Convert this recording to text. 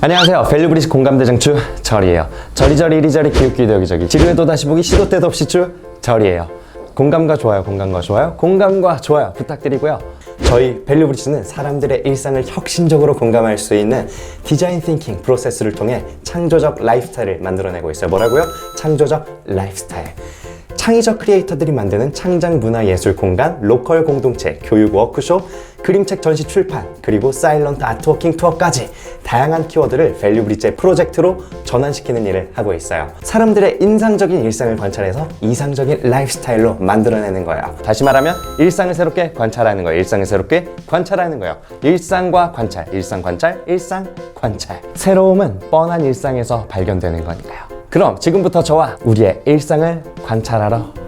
안녕하세요. 밸류브리지 공감대장추 절이에요. 저리저리 이리저리 기웃기웃 여기저기 지루해도 다시 보기 시도 때도 없이 쭈 절이에요. 공감과 좋아요, 공감과 좋아요, 공감과 좋아요 부탁드리고요. 저희 밸류브리지는 사람들의 일상을 혁신적으로 공감할 수 있는 디자인 띵킹 프로세스를 통해 창조적 라이프스타일을 만들어내고 있어요. 뭐라고요? 창조적 라이프스타일. 창의적 크리에이터들이 만드는 창작 문화 예술 공간, 로컬 공동체, 교육 워크숍, 그림책 전시 출판, 그리고 사일런트 아트워킹 투어까지 다양한 키워드를 밸류브리지의 프로젝트로 전환시키는 일을 하고 있어요. 사람들의 인상적인 일상을 관찰해서 이상적인 라이프스타일로 만들어내는 거예요. 다시 말하면 일상을 새롭게 관찰하는 거예요. 일상을 새롭게 관찰하는 거예요. 일상과 관찰, 일상 관찰, 일상 관찰. 새로움은 뻔한 일상에서 발견되는 거니까요. 그럼 지금부터 저와 우리의 일상을 관찰하러